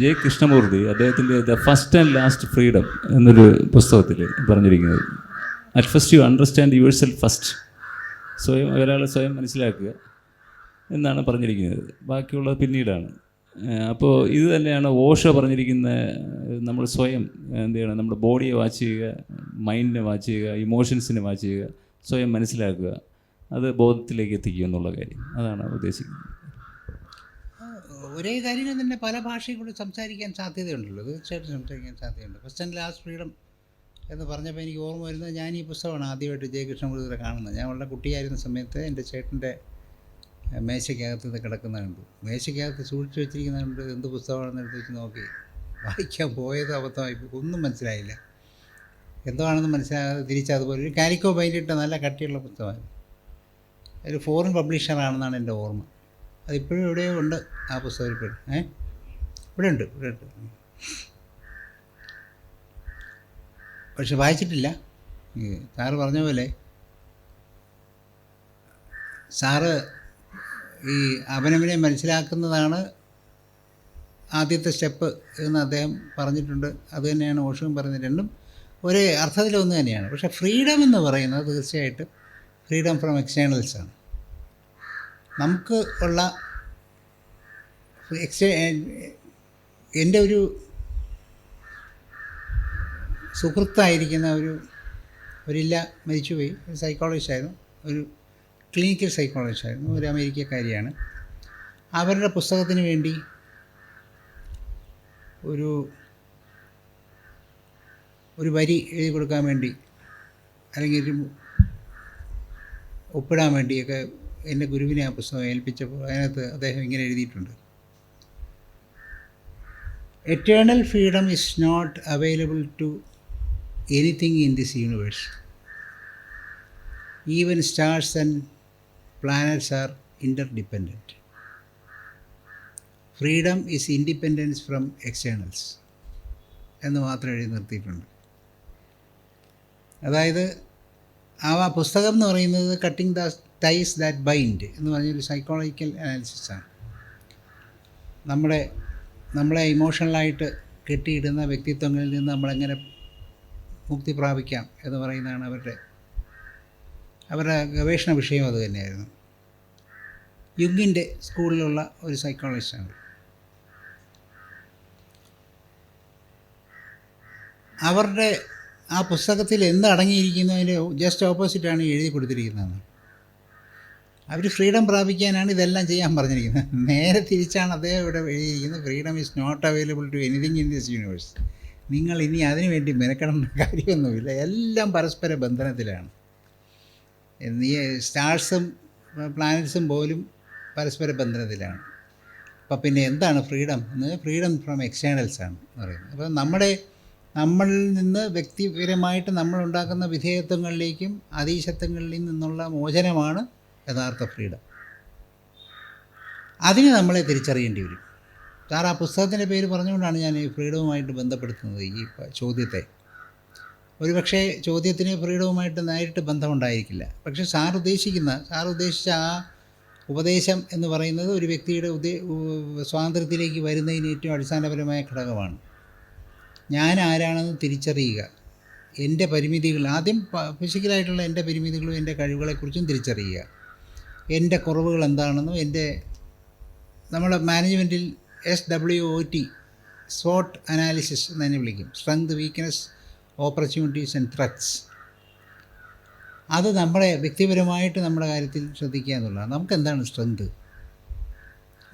J Krishnamurti അദ്ദേഹത്തിന്റെ the first and last freedom എന്നൊരു പുസ്തകത്തിൽ പറഞ്ഞിരിക്കുന്നത്. At first you understand yourself first സ്വയം ഒരാളെ സ്വയം മനസ്സിലാക്കുക എന്നാണ് പറഞ്ഞിരിക്കുന്നത്. ബാക്കിയുള്ളത് പിന്നീടാണ്. അപ്പോൾ ഇത് തന്നെയാണ് ഓഷ പറഞ്ഞിരിക്കുന്ന നമ്മൾ സ്വയം എന്ത് ചെയ്യണം നമ്മുടെ ബോഡിയെ വാച്ച് ചെയ്യുക മൈൻഡിനെ വാച്ച് ചെയ്യുക ഇമോഷൻസിനെ വാച്ച് ചെയ്യുക സ്വയം മനസ്സിലാക്കുക അത് ബോധത്തിലേക്ക് എത്തിക്കുക എന്നുള്ള കാര്യം. അതാണ് ഉദ്ദേശിക്കുന്നത്. ഒരേ കാര്യങ്ങൾ തന്നെ പല ഭാഷയും കൂടി സംസാരിക്കാൻ സാധ്യതയുണ്ടല്ലോ. തീർച്ചയായിട്ടും സംസാരിക്കാൻ സാധ്യതയുണ്ട്. ഫസ്റ്റ് ആൻഡ് ലാസ്റ്റ് ഫ്രീഡം എന്ന് പറഞ്ഞപ്പോൾ എനിക്ക് ഓർമ്മ വരുന്നത് ഞാൻ ഈ പുസ്തകമാണ് ആദ്യമായിട്ട് ജയകൃഷ്ണമൂർത്തിയുടെ കാണുന്നത്. ഞാൻ വളരെ കുട്ടിയായിരുന്ന സമയത്ത് എന്റെ ചേട്ടന്റെ മേശയ്ക്കകത്ത് ഇത് കിടക്കുന്ന കണ്ടു. മേശയ്ക്കകത്ത് സൂക്ഷിച്ചു വെച്ചിരിക്കുന്ന കണ്ട്. എന്ത് പുസ്തകമാണെന്ന് എടുത്ത് വെച്ച് നോക്കി. വായിക്കാൻ പോയത് അബദ്ധമായി. ഒന്നും മനസ്സിലായില്ല. എന്താണെന്ന് മനസ്സിലാകാതെ തിരിച്ചതുപോലെ ഒരു കാലിക്കോ ബൈൻഡിട്ട നല്ല കട്ടിയുള്ള പുസ്തകമാണ് ഒരു ഫോറിൻ പബ്ലിഷറാണെന്നാണ് എന്റെ ഓർമ്മ. അതിപ്പോഴും എവിടെയോ ഉണ്ട്. ആ പുസ്തകം ഇപ്പോഴും ഏ? ഇവിടെ ഉണ്ട് ഇവിടെ ഉണ്ട്. പക്ഷെ വായിച്ചിട്ടില്ല. സാറ് പറഞ്ഞ പോലെ സാറ് ഈ അവനവനെ മനസ്സിലാക്കുന്നതാണ് ആദ്യത്തെ സ്റ്റെപ്പ് എന്ന് അദ്ദേഹം പറഞ്ഞിട്ടുണ്ട്. അത് തന്നെയാണ് ഓഷവും പറയുന്നത് രണ്ടും ഒരേ അർത്ഥത്തിലൊന്ന് തന്നെയാണ്. പക്ഷേ ഫ്രീഡം എന്ന് പറയുന്നത് തീർച്ചയായിട്ടും ഫ്രീഡം ഫ്രം എക്സ്റ്റേണൽസ് ആണ്. നമുക്ക് ഉള്ള എക്സ്റ്റേ എന്റെ ഒരു സുഹൃത്തായിരിക്കുന്ന ഒരു ഒരില്ല മരിച്ചുപോയി. ഒരു സൈക്കോളജിസ്റ്റ് ആയിരുന്നു. ഒരു ക്ലിനിക്കൽ സൈക്കോളജിസ്റ്റ് ആയിരുന്നു. ഒരു അമേരിക്കക്കാരിയാണ്. അവരുടെ പുസ്തകത്തിന് വേണ്ടി ഒരു ഒരു വരി എഴുതി കൊടുക്കാൻ വേണ്ടി അല്ലെങ്കിൽ ഒരു ഒപ്പിടാൻ വേണ്ടിയൊക്കെ എന്റെ ഗുരുവിനെ ആ പുസ്തകം ഏൽപ്പിച്ചപ്പോൾ അതിനകത്ത് അദ്ദേഹം ഇങ്ങനെ എഴുതിയിട്ടുണ്ട്. Eternal freedom is not available to anything in this universe even stars and planets are interdependent freedom is independence from externals എന്ന് മാത്രം എഴുതി നിർത്തിയിട്ടുണ്ട്. അതായത് ആ പുസ്തകം എന്ന് പറയുന്നത് cutting the ties that bind എന്ന് പറഞ്ഞൊരു സൈക്കോളജിക്കൽ അനാലിസിസാണ് നമ്മുടെ നമ്മളെ ഇമോഷണലായിട്ട് കെട്ടിയിടുന്ന വ്യക്തിത്വങ്ങളിൽ നിന്ന് നമ്മളെങ്ങനെ മുക്തി പ്രാപിക്കാം എന്ന് പറയുന്നതാണ് അവരുടെ അവരുടെ ഗവേഷണ വിഷയം അത് തന്നെയായിരുന്നു. യുഗിന്റെ സ്കൂളിലുള്ള ഒരു സൈക്കോളജിസ്റ്റാണ് അവരുടെ ആ പുസ്തകത്തിൽ എന്ത് അടങ്ങിയിരിക്കുന്നതിന്റെ ജസ്റ്റ് ഓപ്പോസിറ്റാണ് എഴുതി കൊടുത്തിരിക്കുന്നത്. അവർ ഫ്രീഡം പ്രാപിക്കാനാണ് ഇതെല്ലാം ചെയ്യാൻ പറഞ്ഞിരിക്കുന്നത്. നേരെ തിരിച്ചാണ് അദ്ദേഹം ഇവിടെ എഴുതിയിരിക്കുന്നത് freedom is not available to anything in this universe നിങ്ങൾ ഇനി അതിനു വേണ്ടി മെനക്കെടേണ്ട കാര്യമൊന്നുമില്ല. എല്ലാം പരസ്പര ബന്ധനത്തിലാണ്. നീ സ്റ്റാർസും പ്ലാനറ്റ്സും പോലും പരസ്പര ബന്ധനത്തിലാണ്. അപ്പോൾ പിന്നെ എന്താണ് ഫ്രീഡം? എന്ന് ഫ്രീഡം ഫ്രം എക്സ്റ്റേണൽസ് ആണ് പറയുന്നത്. അപ്പോൾ നമ്മുടെ നമ്മളിൽ നിന്ന് വ്യക്തിപരമായിട്ട് നമ്മളുണ്ടാക്കുന്ന വിധേയത്വങ്ങളിലേക്കും അതീശത്വങ്ങളിൽ നിന്നുള്ള മോചനമാണ് യഥാർത്ഥ ഫ്രീഡം. അതിന് നമ്മളെ തിരിച്ചറിയേണ്ടി വരും. സാർ ആ പുസ്തകത്തിന്റെ പേര് പറഞ്ഞുകൊണ്ടാണ് ഞാൻ ഈ ഫ്രീഡവുമായിട്ട് ബന്ധപ്പെടുത്തുന്നത് ഈ ചോദ്യത്തെ. ഒരുപക്ഷെ ചോദ്യത്തിന് ഫ്രീഡവുമായിട്ട് നേരിട്ട് ബന്ധമുണ്ടായിരിക്കില്ല. പക്ഷേ സാർ ഉദ്ദേശിക്കുന്ന സാർ ഉദ്ദേശിച്ച ആ ഉപദേശം എന്ന് പറയുന്നത് ഒരു വ്യക്തിയുടെ ഉദ്ദേ സ്വാതന്ത്ര്യത്തിലേക്ക് വരുന്നതിന് ഏറ്റവും അടിസ്ഥാനപരമായ ഘടകമാണ്. ഞാൻ ആരാണെന്ന് തിരിച്ചറിയുക. എന്റെ പരിമിതികൾ ആദ്യം ഫിസിക്കലായിട്ടുള്ള എന്റെ പരിമിതികളും എന്റെ കഴിവുകളെക്കുറിച്ചും തിരിച്ചറിയുക. എന്റെ കുറവുകൾ എന്താണെന്നും എന്റെ നമ്മുടെ മാനേജ്മെന്റിൽ എസ് ഡബ്ല്യു ഒ ടി സ്വോട്ട് അനാലിസിസ് എന്ന് തന്നെ വിളിക്കും. Strength weakness opportunities and threats അത് നമ്മളെ വ്യക്തിപരമായിട്ട് നമ്മുടെ കാര്യത്തിൽ ശ്രദ്ധിക്കുക എന്നുള്ളതാണ്. നമുക്ക് എന്താണ് സ്ട്രെങ്ത്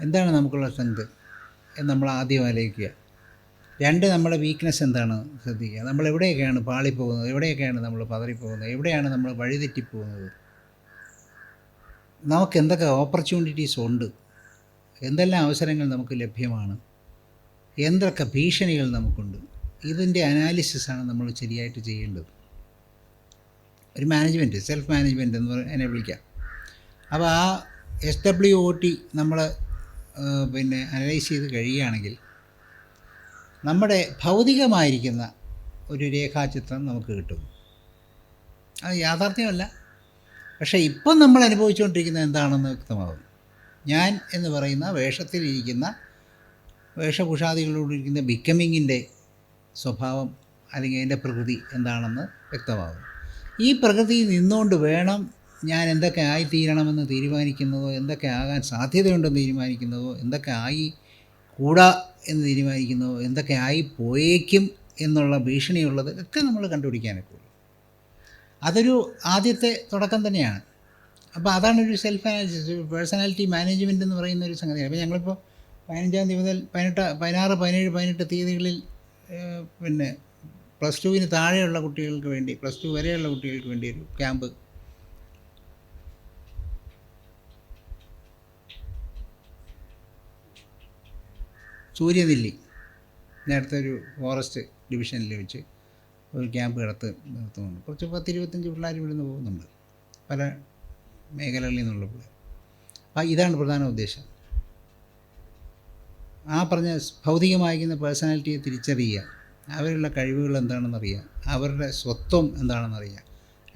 എന്താണ് നമുക്കുള്ള സ്ട്രെങ്ത് എന്ന് നമ്മൾ ആദ്യം ആലോചിക്കുക. രണ്ട് നമ്മുടെ വീക്ക്നെസ് എന്താണ് ശ്രദ്ധിക്കുക. നമ്മൾ എവിടെയൊക്കെയാണ് പാളിപ്പോകുന്നത്? എവിടെയൊക്കെയാണ് നമ്മൾ പതറിപ്പോകുന്നത്? എവിടെയാണ് നമ്മൾ വഴിതെറ്റിപ്പോകുന്നത്? നമുക്ക് എന്തൊക്കെ ഓപ്പർച്യൂണിറ്റീസ് ഉണ്ട്? എന്തെല്ലാം അവസരങ്ങൾ നമുക്ക് ലഭ്യമാണ്? എന്തൊക്കെ ഭീഷണികൾ നമുക്കുണ്ട്? ഇതിന്റെ അനാലിസിസാണ് നമ്മൾ ശരിയായിട്ട് ചെയ്യേണ്ടത്. ഒരു മാനേജ്മെന്റ് സെൽഫ് മാനേജ്മെന്റ് എന്ന് എന്നെ വിളിക്കാം. അപ്പോൾ ആ എസ് ഡബ്ല്യു ഒ ടി നമ്മൾ പിന്നെ അനലൈസ് ചെയ്ത് കഴിയുകയാണെങ്കിൽ നമ്മുടെ ഭൗതികമായിരിക്കുന്ന ഒരു രേഖാചിത്രം നമുക്ക് കിട്ടും. അത് യാഥാർത്ഥ്യമല്ല. പക്ഷേ ഇപ്പം നമ്മൾ അനുഭവിച്ചുകൊണ്ടിരിക്കുന്നത് എന്താണെന്ന് വ്യക്തമാകും. ഞാൻ എന്ന് പറയുന്ന വേഷത്തിലിരിക്കുന്ന വേഷഭൂഷാദികളോടിരിക്കുന്ന ബിക്കമിങ്ങിന്റെ സ്വഭാവം അല്ലെങ്കിൽ അതിന്റെ പ്രകൃതി എന്താണെന്ന് വ്യക്തമാകും. ഈ പ്രകൃതി നിന്നുകൊണ്ട് വേണം ഞാൻ എന്തൊക്കെ ആയിത്തീരണമെന്ന് തീരുമാനിക്കുന്നതോ എന്തൊക്കെ ആകാൻ സാധ്യതയുണ്ടെന്ന് തീരുമാനിക്കുന്നതോ എന്തൊക്കെ ആയി കൂടാ എന്ന് തീരുമാനിക്കുന്നതോ എന്തൊക്കെ ആയി പോയേക്കും എന്നുള്ള ഭീഷണിയുള്ളത് ഒക്കെ നമ്മൾ കണ്ടുപിടിക്കാനൊക്കെ അതൊരു ആദ്യത്തെ തുടക്കം തന്നെയാണ്. അപ്പോൾ അതാണ് ഒരു സെൽഫ് അനാലിസിസ് പേഴ്സണാലിറ്റി മാനേജ്മെന്റ് എന്ന് പറയുന്ന ഒരു സംഗതിയാണ് അപ്പോൾ ഞങ്ങളിപ്പോൾ പതിനഞ്ചാം തീയതി മുതൽ പതിനെട്ട് പതിനാറ് പതിനേഴ് പതിനെട്ട് തീയതികളിൽ പിന്നെ പ്ലസ് ടുവിന് താഴെയുള്ള കുട്ടികൾക്ക് വേണ്ടി പ്ലസ് ടു വരെയുള്ള കുട്ടികൾക്ക് വേണ്ടി ഒരു ക്യാമ്പ് സൂര്യനെല്ലി നേരത്തെ ഒരു ഫോറസ്റ്റ് ഡിവിഷനിൽ വെച്ച്. ഒരു ക്യാമ്പ് കിടത്ത് നിർത്തുന്നുണ്ട്. കുറച്ച് പത്ത് ഇരുപത്തഞ്ച് പിള്ളേർ ഇവിടുന്ന് പോകുന്നുണ്ട്. പല മേഖലകളിൽ നിന്നുള്ള പിള്ളേർ ആ ഇതാണ് പ്രധാന ഉദ്ദേശം. ആ പറഞ്ഞ ഭൗതികമായിരിക്കുന്ന പേഴ്സണാലിറ്റിയെ തിരിച്ചറിയുക. അവരുള്ള കഴിവുകൾ എന്താണെന്ന് അറിയുക അവരുടെ സ്വത്വം എന്താണെന്ന് അറിയുക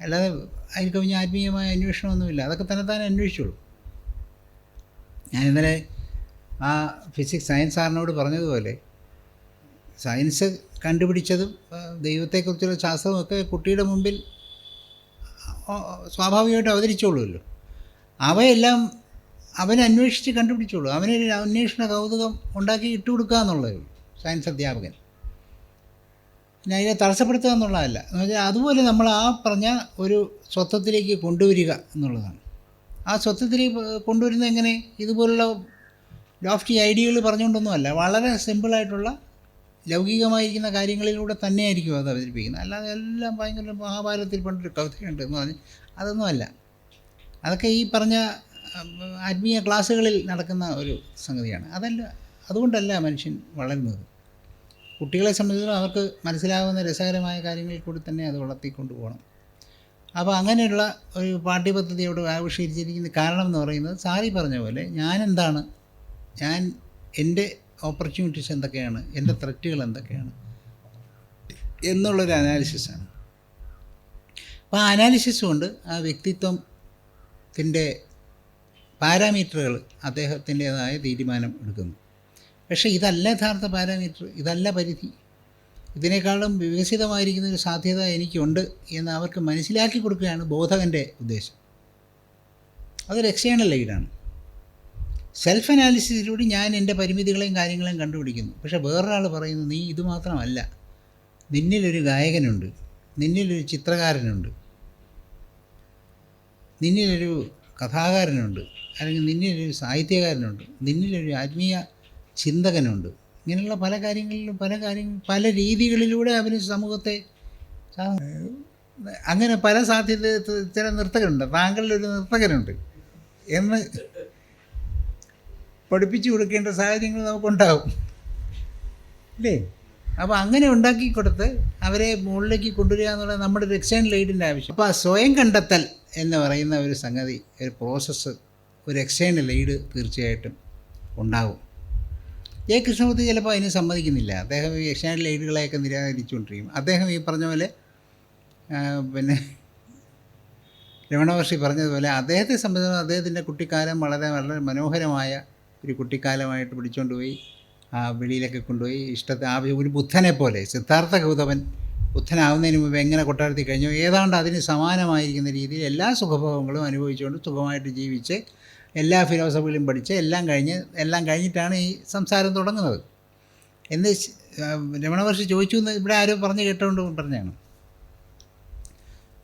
അല്ലാതെ അതിന് കവിഞ്ഞ ആത്മീയമായ അന്വേഷണമൊന്നുമില്ല. അതൊക്കെ തന്നെ തന്നെ അന്വേഷിച്ചോളൂ. ഞാൻ ഇന്നലെ ആ ഫിസിക്സ് സയൻസ് സാറിനോട് പറഞ്ഞതുപോലെ സയൻസ് കണ്ടുപിടിച്ചതും ദൈവത്തെക്കുറിച്ചുള്ള ശാസ്ത്രമൊക്കെ കുട്ടിയുടെ മുമ്പിൽ സ്വാഭാവികമായിട്ട് അവതരിച്ചോളുമല്ലോ. അവയെല്ലാം അവൻ അന്വേഷിച്ച് കണ്ടുപിടിച്ചോളൂ അവനൊരു അന്വേഷണ കൗതുകം ഉണ്ടാക്കി ഇട്ടുകൊടുക്കുക എന്നുള്ളതേ ഉള്ളൂ സയൻസ് അധ്യാപകൻ. പിന്നെ അതിനെ തടസ്സപ്പെടുത്തുക എന്നുള്ളതല്ല. എന്ന് വെച്ചാൽ അതുപോലെ നമ്മൾ ആ പറഞ്ഞ ഒരു സ്വത്വത്തിലേക്ക് കൊണ്ടുവരിക എന്നുള്ളതാണ്. ആ സ്വത്വത്തിലേക്ക് കൊണ്ടുവരുന്നത് എങ്ങനെ? ഇതുപോലുള്ള ലോഫ്റ്റി ഐഡിയകൾ പറഞ്ഞുകൊണ്ടൊന്നുമല്ല. വളരെ സിമ്പിളായിട്ടുള്ള ലൗകികമായിരിക്കുന്ന കാര്യങ്ങളിലൂടെ തന്നെയായിരിക്കും അത് അവതരിപ്പിക്കുന്നത്. അല്ലാതെ എല്ലാം ഭയങ്കര മഹാഭാരതത്തിൽ പണ്ടൊരു കവിതയുണ്ട് എന്ന് പറഞ്ഞ് അതൊന്നുമല്ല അതൊക്കെ ഈ പറഞ്ഞ ആത്മീയ ക്ലാസ്സുകളിൽ നടക്കുന്ന ഒരു സംഗതിയാണ്. അതല്ല അതുകൊണ്ടല്ല മനുഷ്യൻ വളരുന്നത്. കുട്ടികളെ സംബന്ധിച്ചിടത്തോളം അവർക്ക് മനസ്സിലാകുന്ന രസകരമായ കാര്യങ്ങളിൽ കൂടി തന്നെ അത് വളർത്തിക്കൊണ്ട് പോകണം. അപ്പോൾ അങ്ങനെയുള്ള ഒരു പാഠ്യപദ്ധതിയോട് ആവിഷ്കരിച്ചിരിക്കുന്ന കാരണം എന്ന് പറയുന്നത് സാറി പറഞ്ഞ പോലെ ഞാൻ എന്താണ് ഞാൻ എന്റെ ഓപ്പർച്യൂണിറ്റീസ് എന്തൊക്കെയാണ്? എന്റെ ത്രെറ്റുകൾ എന്തൊക്കെയാണ്? എന്നുള്ളൊരു അനാലിസിസാണ് അപ്പോൾ ആ അനാലിസിസ് കൊണ്ട് ആ വ്യക്തിത്വത്തിന്റെ പാരാമീറ്ററുകൾ അദ്ദേഹത്തിന്റേതായ തീരുമാനം എടുക്കുന്നു. പക്ഷേ ഇതല്ല യഥാർത്ഥ പാരാമീറ്റർ ഇതല്ല പരിധി. ഇതിനേക്കാളും വികസിതമായിരിക്കുന്ന ഒരു സാധ്യത എനിക്കുണ്ട് എന്ന് അവർക്ക് മനസ്സിലാക്കി കൊടുക്കുകയാണ് ബോധകന്റെ ഉദ്ദേശം. അതൊരു എക്സ്റ്റേണൽ ലൈഡാണ് സെൽഫ് അനാലിസിസിലൂടെ ഞാൻ എന്റെ പരിമിതികളെയും കാര്യങ്ങളെയും കണ്ടുപിടിക്കുന്നു. പക്ഷേ വേറൊരാൾ പറയുന്നു നീ ഇത് മാത്രമല്ല. നിന്നിലൊരു ഗായകനുണ്ട്. നിന്നിലൊരു ചിത്രകാരനുണ്ട്. നിന്നിലൊരു കഥാകാരനുണ്ട്. അല്ലെങ്കിൽ നിന്നിലൊരു സാഹിത്യകാരനുണ്ട്. നിന്നിലൊരു ആത്മീയ ചിന്തകനുണ്ട്. ഇങ്ങനെയുള്ള പല കാര്യങ്ങളിലും പല കാര്യങ്ങൾ പല രീതികളിലൂടെ അവന് സമൂഹത്തെ അങ്ങനെ പല സാധ്യത ചില നർത്തകരുണ്ട് താങ്കളിലൊരു നർത്തകനുണ്ട് എന്ന് പഠിപ്പിച്ചു കൊടുക്കേണ്ട സാഹചര്യങ്ങൾ നമുക്കുണ്ടാവും അല്ലേ? അപ്പോൾ അങ്ങനെ ഉണ്ടാക്കി കൊടുത്ത് അവരെ മുകളിലേക്ക് കൊണ്ടുവരിക എന്നുള്ളത് നമ്മുടെ ഒരു എക്സ്റ്റേണൽ എയ്ഡിന്റെ ആവശ്യം. അപ്പോൾ ആ സ്വയം കണ്ടെത്തൽ എന്ന് പറയുന്ന ഒരു സംഗതി ഒരു പ്രോസസ്സ് ഒരു എക്സ്റ്റേണൽ എയ്ഡ് തീർച്ചയായിട്ടും ഉണ്ടാകും. ജെ കൃഷ്ണമൂർത്തി ചിലപ്പോൾ അതിന് സമ്മതിക്കുന്നില്ല. അദ്ദേഹം ഈ എക്സ്റ്റേണൽ എയ്ഡുകളെയൊക്കെ നിരാകരിച്ചുകൊണ്ടിരിക്കും. അദ്ദേഹം ഈ പറഞ്ഞ പോലെ പിന്നെ രമണ മഹർഷി പറഞ്ഞതുപോലെ അദ്ദേഹത്തെ സംബന്ധിച്ചിടത്തോളം അദ്ദേഹത്തിന്റെ കുട്ടിക്കാലം വളരെ വളരെ മനോഹരമായ ഒരു കുട്ടിക്കാലമായിട്ട് പിടിച്ചുകൊണ്ട് പോയി ആ വെളിയിലൊക്കെ കൊണ്ടുപോയി. ഇഷ്ടത്തെ ആ ഒരു ബുദ്ധനെ പോലെ സിദ്ധാർത്ഥ ഗൗതമൻ ബുദ്ധനാവുന്നതിന് മുമ്പ് എങ്ങനെ കൊട്ടാരത്തിൽ കഴിഞ്ഞു? ഏതാണ്ട് അതിന് സമാനമായിരിക്കുന്ന രീതിയിൽ എല്ലാ സുഖഭോഗങ്ങളും അനുഭവിച്ചുകൊണ്ട് സുഖമായിട്ട് ജീവിച്ച് എല്ലാ ഫിലോസഫികളും പഠിച്ച് എല്ലാം കഴിഞ്ഞ് എല്ലാം കഴിഞ്ഞിട്ടാണ് ഈ സംസാരം തുടങ്ങുന്നത്. എന്ന് രമണവർഷി ചോദിച്ചു എന്ന് ഇവിടെ ആരോ പറഞ്ഞ് കേട്ടുകൊണ്ട് പറഞ്ഞാണ്.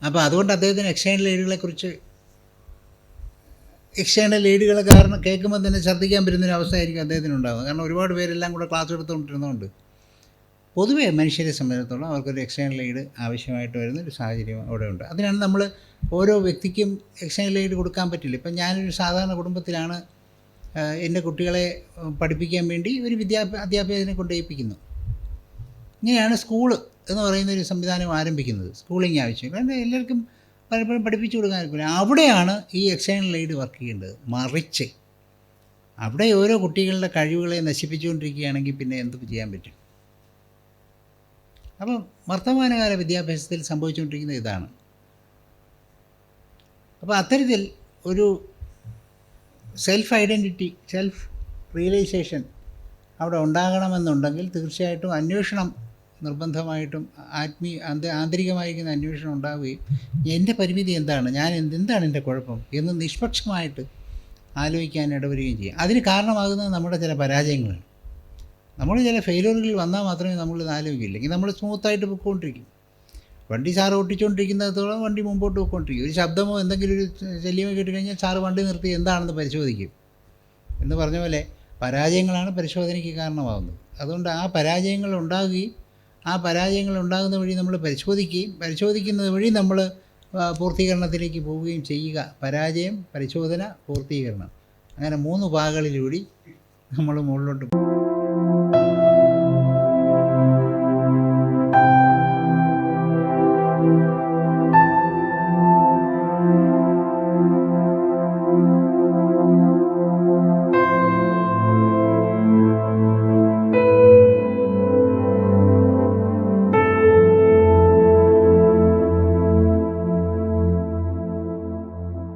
അപ്പോൾ അതുകൊണ്ട് അദ്ദേഹത്തിന് എക്സ്റ്റേണൽ എയ്ഡുകളെക്കുറിച്ച് എക്സ്റ്റേണൽ എയ്ഡുകളെ കാരണം കേൾക്കുമ്പോൾ തന്നെ ഛർദ്ദിക്കാൻ പറ്റുന്നൊരു അവസ്ഥയായിരിക്കും അദ്ദേഹത്തിന് ഉണ്ടാകുന്നത് കാരണം ഒരുപാട് പേരെല്ലാം കൂടെ ക്ലാസ് എടുത്തുകൊണ്ടിരുന്നതുകൊണ്ട് പൊതുവെ മനുഷ്യരെ സംബന്ധിച്ചിടത്തോളം അവർക്കൊരു എക്സ്റ്റേണൽ എയ്ഡ് ആവശ്യമായിട്ട് വരുന്ന ഒരു സാഹചര്യം അവിടെ ഉണ്ട് അതിനാണ് നമ്മൾ ഓരോ വ്യക്തിക്കും എക്സ്റ്റേണൽ എയ്ഡ് കൊടുക്കാൻ പറ്റില്ല. ഇപ്പം ഞാനൊരു സാധാരണ കുടുംബത്തിലാണ് എന്റെ കുട്ടികളെ പഠിപ്പിക്കാൻ വേണ്ടി ഒരു വിദ്യാഭ്യാസ അധ്യാപകനെ കൊണ്ടേൽപ്പിക്കുന്നു ഇങ്ങനെയാണ് സ്കൂൾ എന്ന് പറയുന്ന ഒരു സംവിധാനം ആരംഭിക്കുന്നത്. സ്കൂളിങ് ആവശ്യം. കാരണം എല്ലാവർക്കും പലപ്പോഴും പഠിപ്പിച്ചു കൊടുക്കാൻ അവിടെയാണ് ഈ എക്സ്റ്റേണൽ എയ്ഡ് വർക്ക് ചെയ്യേണ്ടത്. മറിച്ച്. അവിടെ ഓരോ കുട്ടികളുടെ കഴിവുകളെ നശിപ്പിച്ചുകൊണ്ടിരിക്കുകയാണെങ്കിൽ പിന്നെ എന്ത് ചെയ്യാൻ പറ്റും? അപ്പം വർത്തമാനകാല വിദ്യാഭ്യാസത്തിൽ സംഭവിച്ചുകൊണ്ടിരിക്കുന്ന ഇതാണ്. അപ്പോൾ അത്തരത്തിൽ ഒരു സെൽഫ് ഐഡന്റിറ്റി സെൽഫ് റിയലൈസേഷൻ അവിടെ ഉണ്ടാകണമെന്നുണ്ടെങ്കിൽ തീർച്ചയായിട്ടും അന്വേഷണം നിർബന്ധമായിട്ടും ആന്ത- ആന്തരികമായിരിക്കുന്ന അന്വേഷണം ഉണ്ടാവുകയും എന്റെ പരിമിതി എന്താണ്? ഞാൻ എന്ത് എന്താണ് എന്റെ കുഴപ്പം? എന്ന് നിഷ്പക്ഷമായിട്ട് ആലോചിക്കാൻ ഇടവരികയും ചെയ്യും. അതിന് കാരണമാകുന്നത് നമ്മുടെ ചില പരാജയങ്ങളാണ്. നമ്മൾ ചില ഫെയിലുകളിൽ വന്നാൽ മാത്രമേ നമ്മൾ ഇത് ആലോചിക്കില്ലെങ്കിൽ നമ്മൾ സ്മൂത്തായിട്ട് പൊയ്ക്കൊണ്ടിരിക്കും. വണ്ടി സാറ് ഓട്ടിച്ചുകൊണ്ടിരിക്കുന്നിടത്തോളം വണ്ടി മുമ്പോട്ട് പോയിക്കൊണ്ടിരിക്കും. ഒരു ശബ്ദമോ എന്തെങ്കിലും ഒരു ശല്യമോ കേട്ട് കഴിഞ്ഞാൽ സാറ് വണ്ടി നിർത്തി എന്താണെന്ന് പരിശോധിക്കും. എന്ന് പറഞ്ഞ പോലെ പരാജയങ്ങളാണ് പരിശോധനയ്ക്ക് കാരണമാകുന്നത്. അതുകൊണ്ട് ആ പരാജയങ്ങൾ ഉണ്ടാകുകയും ആ പരാജയങ്ങൾ ഉണ്ടാകുന്ന വഴി നമ്മൾ പരിശോധിക്കുകയും പരിശോധിക്കുന്നത് വഴി നമ്മൾ പൂർത്തീകരണത്തിലേക്ക് പോവുകയും ചെയ്യുക. പരാജയം പരിശോധന പൂർത്തീകരണം. അങ്ങനെ മൂന്ന് പാകളിലൂടെ നമ്മൾ മുകളിലോട്ട് പോകും